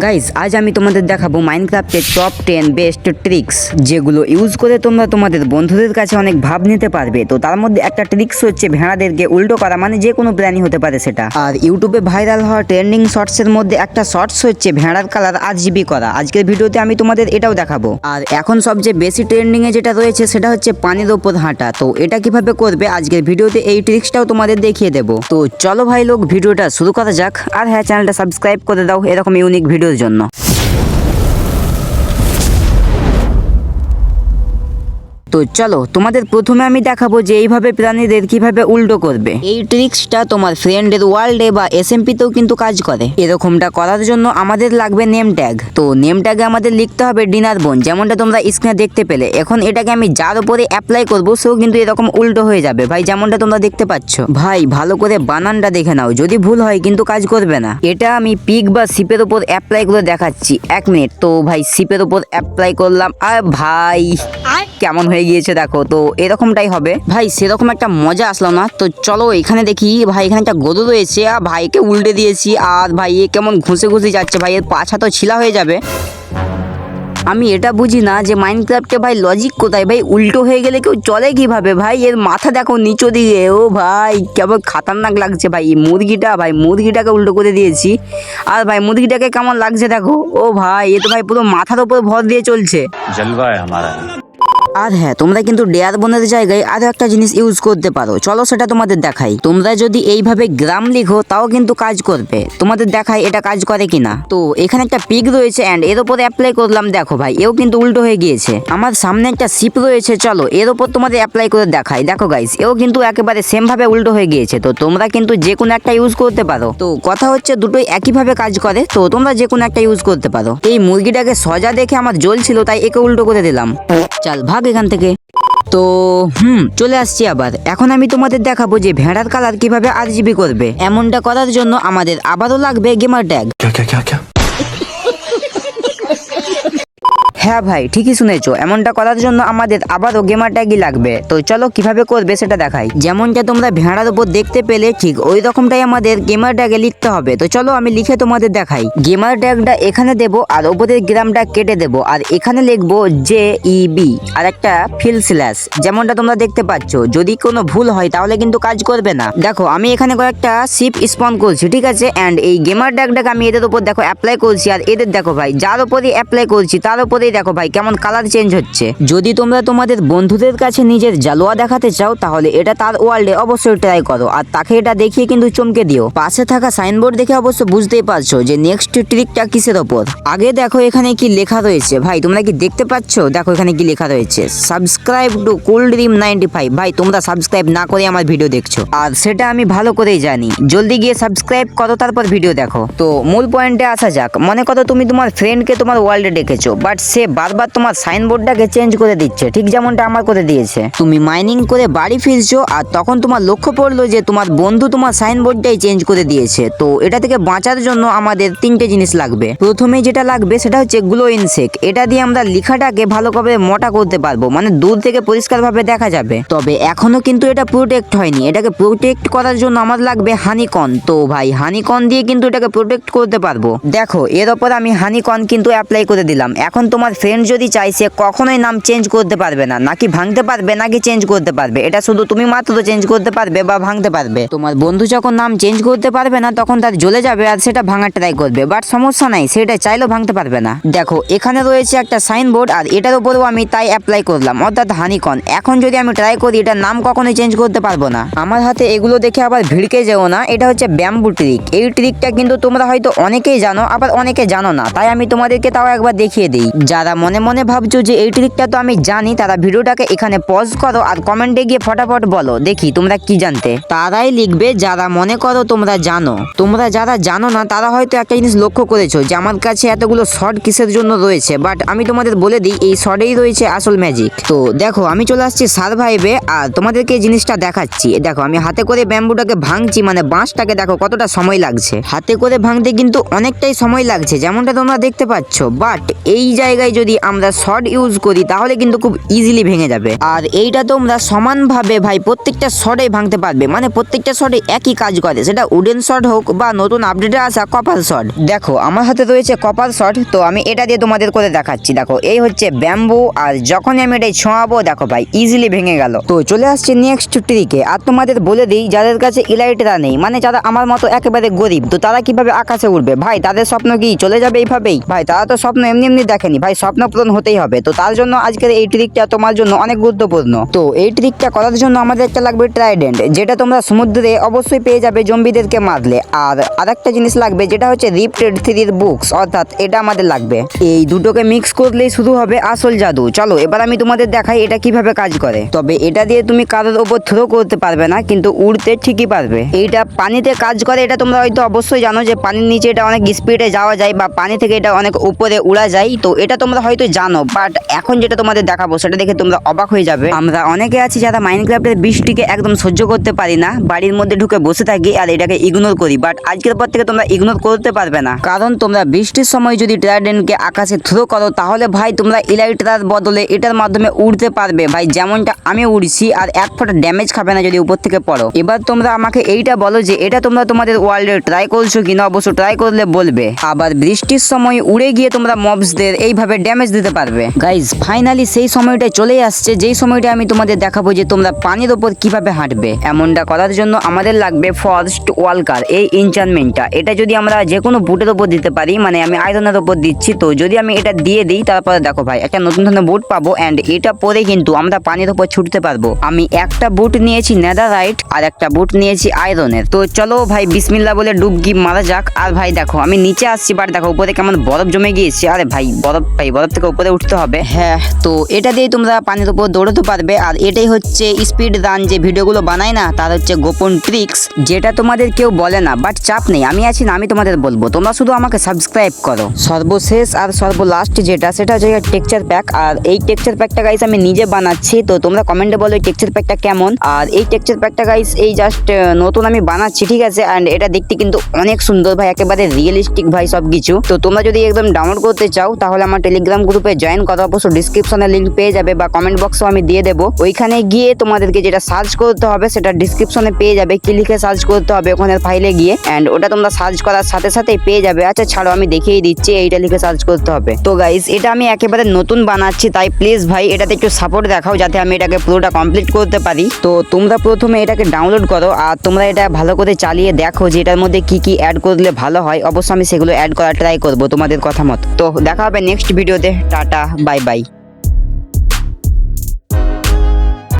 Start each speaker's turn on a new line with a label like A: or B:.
A: Guys আজ আমি তোমাদের দেখাবো মাইনক্রাফটের টপ টেন বেস্ট ট্রিক্স যেগুলো ইউজ করে তোমরা তোমাদের বন্ধুদের কাছে অনেক ভাব নিতে পারবে। তো তার মধ্যে একটা ট্রিক্স হচ্ছে ভেড়াদেরকে উল্টো করা মানে যে কোনো প্ল্যানই হতে পারে সেটা। আর ইউটিউবে ভাইরাল হওয়া ট্রেন্ডিং শর্টসের মধ্যে একটা শর্টস হচ্ছে ভেড়ার কালার আট জিবি করা। আজকের ভিডিওতে আমি তোমাদের এটাও দেখাবো। আর এখন সবচেয়ে বেশি ট্রেন্ডিং এ যেটা রয়েছে সেটা হচ্ছে পানির ওপর হাঁটা। তো এটা কীভাবে করবে, আজকের ভিডিওতে এই ট্রিক্সটাও তোমাদের দেখিয়ে দেবো। তো চলো ভাই লোক, ভিডিওটা শুরু করা যাক। আর হ্যাঁ চ্যানেলটা সাবস্ক্রাইব করে দাও, এরকম ইউনিক ভিডিওর জন্য তো চলো তোমাদের প্রথমে আমি দেখাবো যে এইভাবে প্রাণীদের কীভাবে উল্টো করবে। এই ট্রিক্সটা তোমার ফ্রেন্ডের ওয়ার্ল্ডে বা এসএমপিতেও কিন্তু কাজ করে। এরকমটা করার জন্য আমাদের লাগবে নেম ট্যাগ তো নেম ট্যাগে আমাদের লিখতে হবে ডিনার বোন যেমনটা তোমরা স্ক্রিনে দেখতে পেলে। এখন এটাকে আমি যার উপরে অ্যাপ্লাই করব সেও কিন্তু এরকম উল্টো হয়ে যাবে। ভাই যেমনটা তোমরা দেখতে পাচ্ছ। ভাই ভালো করে বানানটা দেখে নাও। যদি ভুল হয় কিন্তু কাজ করবে না। এটা আমি পিক বা সিপের উপর অ্যাপ্লাই করে দেখাচ্ছি। এক মিনিট তো ভাই সিপের উপর অ্যাপ্লাই করলাম। আর ভাই কেমন হয়ে হয়ে গিয়েছে, দেখো। তো এরকমটাই হবে। ভাই, সেরকম একটা মজা আসলো না? তো চলো এখানে দেখি, ভাই, এখানে একটা গদু রয়েছে, আর ভাইকে উল্টে দিয়েছি, আর ভাই, এ কেমন ঘুষে ঘুষে যাচ্ছে, ভাই, এর পাছা তো ছিলা হয়ে যাবে। আমি এটা বুঝি না যে মাইনক্রাফ্টে ভাই লজিক কোথায়? ভাই, উল্টো হয়ে গেলে কেউ চলে কীভাবে? ভাই, এর মাথা দেখো নিচো দিকে ও ভাই, কেমন খাতারনাক লাগছে, ভাই। মুরগিটা, ভাই, মুরগিটাকে উল্টো করে দিয়েছি। আর ভাই, মুরগিটাকে কেমন লাগছে দেখো? ও ভাই, এ তো ভাই পুরো মাথার ওপর ভর দিয়ে চলছে। আর হ্যাঁ তোমরা কিন্তু ডেয়ার বোনের জায়গায় আরও একটা জিনিস ইউজ করতে পারো। চলো সেটা তোমাদের দেখাই। তোমরা যদি এইভাবে গ্রাম লিখো, তাও কিন্তু কাজ করবে। তোমাদের দেখাই এটা কাজ করে কিনা। তো, এখানে একটা পিক রয়েছে অ্যান্ড এর উপরে অ্যাপ্লাই করলাম, দেখো ভাই, এও কিন্তু উল্টো হয়ে গিয়েছে। আমার সামনে একটা শিপ রয়েছে, চলো, এর উপর তোমাদের অ্যাপ্লাই করে দেখাই। দেখো গাইস এও কিন্তু একেবারে সেম ভাবে উল্টো হয়ে গিয়েছে। তো, তোমরা কিন্তু যে কোনো একটা ইউজ করতে পারো। তো, কথা হচ্ছে দুটোই একইভাবে কাজ করে। তো, তোমরা যে কোনো একটা ইউজ করতে পারো। এই মুরগিটাকে সজা দেখে আমার জল ছিল, তাই একে উল্টো করে দিলাম। চল ভাগ এখান থেকে। তো, হুম, চলে আসছি আবার। এখন আমি তোমাদের দেখাবো যে ভেড়ার কালার কীভাবে আরজিবি করবে। এমনটা করার জন্য আমাদের আবারও লাগবে গেমার ট্যাগ হ্যাঁ ভাই, ঠিকই শুনেছো। এমনটা করার জন্য আমাদের আবারও গেমার ট্যাগই লাগবে। তো চলো কীভাবে করবে সেটা দেখাই। যেমনটা তোমরা ভেড়ার উপর দেখতে পেলে, ঠিক ওই রকমটাই আমাদের গেমার ট্যাগে লিখতে হবে। তো চলো আমি লিখে তোমাদের দেখাই। গেমার ট্যাগটা এখানে দেবো আর ওপরের গ্রামটা কেটে দেবো। আর এখানে লিখব জে ই বি আর একটা ফিল স্ল্যাশ যেমনটা তোমরা দেখতে পাচ্ছ। যদি কোনো ভুল হয় তাহলে কিন্তু কাজ করবে না। দেখো, আমি এখানে কয়েকটা শিপ স্পন করছি, ঠিক আছে? অ্যান্ড এই গেমার ট্যাগটাকে আমি এদের উপর, দেখো অ্যাপ্লাই করছি। আর এদের, দেখো ভাই, যার উপরই অ্যাপ্লাই করছি, তার উপরেই দেখো ভাই, কেমন কালার চেঞ্জ হচ্ছে। যদি তোমরা তোমাদের বন্ধুদের কাছে নিজের জালোয়া দেখাতে চাও, তাহলে এটা তার ওয়ার্ল্ডে অবশ্যই ট্রাই করো। আর তাকে এটা দেখিয়ে কিন্তু চমকে দিও। পাশে থাকা সাইনবোর্ড দেখে অবশ্য বুঝতেই পারছ যে নেক্সট ট্রিকটা কিসের ওপর। আগে দেখো এখানে কি লেখা রয়েছে। ভাই, তোমরা কি দেখতে পাচ্ছ? দেখো এখানে কি লেখা রয়েছে। Subscribe to Cool Dream ninety five ভাই, তোমরা সাবস্ক্রাইব না করে আমার ভিডিও দেখছ। আর সেটা আমি ভালো করেই জানি। জলদি গিয়ে সাবস্ক্রাইব করো, তারপর ভিডিও দেখো। তো মূল পয়েন্টে আসা যাক। মনে করো তুমি তোমার ফ্রেন্ডকে তোমার ওয়ার্ল্ডে ডেকেছো বাট সে বারবার তোমার সাইনবোর্ডটাকে চেঞ্জ করে দিচ্ছে, ঠিক যেমনটা আমার করে দিয়েছে। তুমি মাইনিং করে বাড়ি ফিরছো আর তখন তোমার লক্ষ্য পড়ল যে তোমার বন্ধু তোমার সাইনবোর্ডটাই চেঞ্জ করে দিয়েছে। তো এটা থেকে বাঁচার জন্য আমাদের তিনটে জিনিস লাগবে। প্রথমে যেটা লাগবে সেটা হচ্ছে গ্লো ইনসেক এটা দিয়ে আমরা লেখাটাকে ভালোভাবে মোটা করতে পারব মানে দূর থেকে পরিষ্কারভাবে দেখা যাবে। তবে এখনও কিন্তু এটা প্রোটেক্ট হয়নি, এটাকে প্রোটেক্ট করার জন্য আমার লাগবে হানিকন তো ভাই হানিকন দিয়ে কিন্তু এটাকে প্রোটেক্ট করতে পারব। দেখো, এর ওপর আমি হানিকন কিন্তু অ্যাপ্লাই করে দিলাম। এখন তোমার ফ্রেন্ড যদি চাই সে কখনোই নাম চেঞ্জ করতে পারবে না। নাকি ভাঙতে পারবে, নাকি চেঞ্জ করতে পারবে। এটা শুধু তুমি মাত্র চেঞ্জ করতে পারবে বা ভাঙতে পারবে। তোমার বন্ধু যখন নাম চেঞ্জ করতে পারবে না, তখন তার জ্বলে যাবে আর সেটা ভাঙার ট্রাই করবে। বাট সমস্যা নাই সেটা চাইলেও ভাঙতে পারবে না। দেখো, এখানে রয়েছে একটা সাইনবোর্ড আর এটার উপরেও আমি তাই অ্যাপ্লাই করলাম, অর্থাৎ হানিকন এখন যদি আমি ট্রাই করি, এটার নাম কখনোই চেঞ্জ করতে পারব না। আমার হাতে এগুলো দেখে আবার ভিড়কে যেও না, এটা হচ্ছে ব্যাম্বু ট্রিক এই ট্রিকটা কিন্তু তোমরা হয়তো অনেকেই জানো, আবার অনেকে জানো না। তাই আমি তোমাদেরকে তাও একবার দেখিয়ে দিই। যারা মনে মনে ভাবছ যে এই ট্রিকটা তো আমি জানি, তারা ভিডিওটাকে এখানে পজ করো আর কমেন্টে গিয়ে ফটাফট বলো। দেখি, তোমরা কি জানতে? তারাই লিখবে, যারা মনে করো তোমরা জানো। তোমরা যারা জানো না, তারা হয়তো একটা জিনিস লক্ষ্য করেছ যে আমার কাছে এতগুলো শর্ট কিসের জন্য রয়েছে বাট আমি তোমাদের বলে দিই, এই শর্টেই রয়েছে আসল ম্যাজিক তো দেখো, আমি চলে আসছি সার্ভাইভে আর তোমাদেরকে এই জিনিসটা দেখাচ্ছি। দেখো, আমি হাতে করে ব্যাম্বুটাকে ভাঙছি মানে বাঁশটাকে দেখো কতটা সময় লাগছে। হাতে করে ভাঙতে কিন্তু অনেকটাই সময় লাগছে, যেমনটা তোমরা দেখতে পাচ্ছ বাট এই জায়গায় যদি আমরা শর্ট ইউজ করি, তাহলে কিন্তু খুব ইজিলি ভেঙে যাবে। আর এইটা তোমরা সমানভাবে ভাই প্রত্যেকটা শর্টে ভাঙতে পারবে। মানে প্রত্যেকটা শর্টে একই কাজ করে। সেটা উডেন শর্ট হোক বা নতুন আপডেটে আসা কপার শর্ট দেখো, আমার হাতে রয়েছে কপার শর্ট তো আমি এটা দিয়ে তোমাদের করে দেখাচ্ছি। দেখো, এই হচ্ছে ব্যাম্বু আর যখনই আমি এটাই ছোঁয়াবো, দেখো ভাই ইজিলি ভেঙে গেল। তো চলে আসছে নেক্সট ট্রিকে আর তোমাদের বলে দিই, যাদের কাছে ইলাইটরা নেই মানে যারা আমার মতো একেবারে গরিব, তো তারা কীভাবে আকাশে উঠবে ভাই, তাদের স্বপ্ন কি চলে যাবে এইভাবেই? ভাই, তারা তো স্বপ্ন এমনি এমনি দেখেনি। ভাই স্বপ্ন পূরণ হতেই হবে। তো তার জন্য আজকের এই ট্রিকটা তোমার জন্য অনেক গুরুত্বপূর্ণ। তো এই ট্রিকটা করার জন্য আমাদের একটা লাগবে ট্রাইডেন্ট যেটা তোমরা সমুদ্রে অবশ্যই পেয়ে যাবে জম্বিদেরকে মারলে। আর আরেকটা জিনিস লাগবে, যেটা হচ্ছে রিপ্টেড থ্রির বুকস অর্থাৎ এটা আমাদের লাগবে। এই দুটোকে মিক্স করলেই শুরু হবে আসল জাদু। চলো, এবার আমি তোমাদের দেখাই এটা কীভাবে কাজ করে। তবে এটা দিয়ে তুমি কারোর ওপর থ্রো করতে পারবে না, কিন্তু উড়তে ঠিকই পারবে। এইটা পানিতে কাজ করে, এটা তোমরা হয়তো অবশ্যই জানো যে পানির নিচে এটা অনেক স্পিডে যাওয়া যায় বা পানি থেকে এটা অনেক উপরে উড়া যায়। তো এটা তোমরা হয়তো জানো বাট এখন যেটা তোমাদের দেখাবো, সেটা দেখে তোমরা অবাক হয়ে যাবে। আমরা অনেকে আছি যারা মাইনক্রাফটের বৃষ্টিকে একদম সহ্য করতে পারি না, বাড়ির মধ্যে ঢুকে বসে থাকি আর এটাকে ইগনোর করি বাট আজকের পর থেকে তোমরা ইগনোর করতে পারবে না। কারণ তোমরা বৃষ্টির সময় যদি ট্রাইডেন্টকে আকাশে থ্রো করো, তাহলে ভাই তোমরা ইলাইট্রার বদলে এটার মাধ্যমে উড়তে পারবে। ভাই, যেমনটা আমি উড়ছি আর এক ফোঁটা ড্যামেজ খাবে না যদি উপর থেকে পড়ো। এবার তোমরা আমাকে এইটা বলো যে, এটা তোমরা তোমাদের ওয়ার্ল্ডে ট্রাই করছ কিনা? অবশ্য ট্রাই করলে বলবে। আবার বৃষ্টির সময় উড়ে গিয়ে তোমরা মবসদের এইভাবে ড্যামেজ দিতে পারবে। গাইজ ফাইনালি সেই সময়টা চলে আসছে, যেই সময়টা আমি তোমাদের দেখাবো যে তোমরা পানির ওপর কীভাবে হাঁটবে। এমনটা করার জন্য আমাদের লাগবে ফার্স্ট ওয়ালকার এই ইনচানমেন্টটা এটা যদি আমরা যে কোনো বুটের ওপর দিতে পারি মানে আমি আয়রনের ওপর দিচ্ছি, তো যদি আমি এটা দিয়ে দিই, তারপরে দেখো ভাই, একটা নতুন ধরনের বুট পাবো অ্যান্ড এটা পরে কিন্তু আমরা পানির ওপর ছুটতে পারব। আমি একটা বুট নিয়েছি নেদার রাইট আর একটা বুট নিয়েছি আয়রনের তো চলো ভাই বিসমিল্লা বলে ডুবকি মারা যাক। আর ভাই দেখো, আমি নিচে আসছি বাট দেখো, উপরে কেমন বরফ জমে গিয়েছে। আরে ভাই বরফ ভাই বরফ থেকে উপরে উঠতে হবে। হ্যাঁ তো এটা দিয়ে তোমরা পানির উপর দৌড়তে পারবে। আর এটাই হচ্ছে স্পিড রান যে ভিডিওগুলো বানায় না, তার হচ্ছে গোপন ট্রিক্স যেটা তোমাদের কেউ বলে না বাট চাপ নেই। আমি আছি না, আমি তোমাদের বলব। তোমরা শুধু আমাকে সাবস্ক্রাইব করো। সর্বশেষ আর সর্বলাস্ট যেটা, সেটা হচ্ছে টেক্সচার প্যাক আর এই টেক্সচার প্যাকটা গাইস আমি নিজে বানাচ্ছি, তো তোমরা কমেন্টে বলো এই টেক্সচার প্যাকটা কেমন। আর এই টেক্সচার প্যাকটা গাইস এই জাস্ট নতুন আমি বানাচ্ছি, ঠিক আছে? অ্যান্ড এটা দেখতে কিন্তু অনেক সুন্দর ভাই, একেবারে রিয়েলিস্টিক ভাই সব কিছু তো তোমরা যদি একদম ডাউনলোড করতে চাও, তাহলে আমার টেলিগ্রাম গ্রুপে জয়েন করো অবশ্য ডিসক্রিপশনে লিংক পেয়ে যাবে বা কমেন্ট বক্সেও আমি দিয়ে দেবো। ওইখানে গিয়ে তোমাদেরকে যেটা সার্চ করতে হবে সেটা ডিসক্রিপশনে পেয়ে যাবে। কি লিখে সার্চ করতে হবে ওখানে ফাইলে গিয়ে অ্যান্ড ওটা তোমরা সার্চ করার সাথে সাথেই পেয়ে যাবে। আচ্ছা ছাড়ো, আমি দেখিয়ে দিচ্ছি, এইটা লিখে সার্চ করতে হবে। তো গাইস এটা আমি একেবারে নতুন বানাচ্ছি, তাই প্লিজ ভাই, এটাতে একটু সাপোর্ট দেখাও যাতে আমি এটাকে পুরোটা কমপ্লিট করতে পারি। তো তোমরা প্রথমে এটাকে ডাউনলোড করো আর তোমরা এটা ভালো করে চালিয়ে দেখো যে এটার মধ্যে কি কি অ্যাড করলে ভালো হয়। অবশ্যই আমি সেগুলো অ্যাড করার ট্রাই করব তোমাদের কথা মতো। তো দেখা হবে নেক্সট ভিডিওতে টাটা বাই বাই